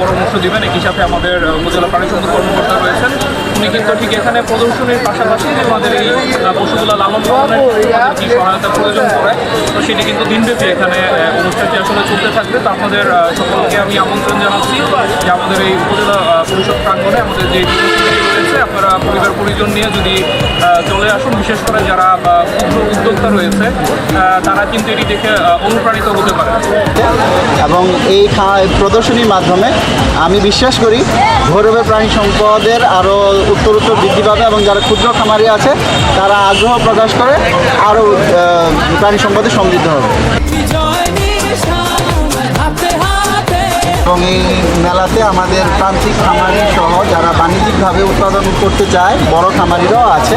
পরামর্শ দেবেন। একই সাথে আমাদের উপজেলা প্রাণী সম্পদ কর্মকর্তা রয়েছেন। কিন্তু ঠিক এখানে প্রদর্শনীর পাশাপাশি যে আমাদের এই পশুগুলো লালন পালনের সহায়তা প্রয়োজন পড়ে, তো সেটি কিন্তু দিনব্যাপী এখানে অনুষ্ঠানটি আসলে চলতে থাকবে, তো আপনাদের সকলকে আমি আমন্ত্রণ জানাচ্ছি যে আমাদের এই উপজেলা পরিষদ প্রাঙ্গণে আমাদের যে আপনারা পরিবার পরিজন নিয়ে যদি চলে আসুন, বিশেষ করে যারা ক্ষুদ্র উদ্যোক্তা রয়েছে তারা কিন্তু এটি দেখে অনুপ্রাণিত হতে পারে। এবং এই প্রদর্শনীর মাধ্যমে আমি বিশ্বাস করি ভৈরবের প্রাণী সম্পদের আরও উত্তর উত্তর বৃদ্ধি পাবে এবং যারা ক্ষুদ্র খামারি আছে, তারা আগ্রহ প্রকাশ করে আরও প্রাণী সম্পদে সমৃদ্ধ হবে। এবং এই মেলাতে আমাদের প্রান্তিক খামারি সহ যারা বাণিজ্যিকভাবে উৎপাদন করতে চায়, বড় খামারিরাও আছে।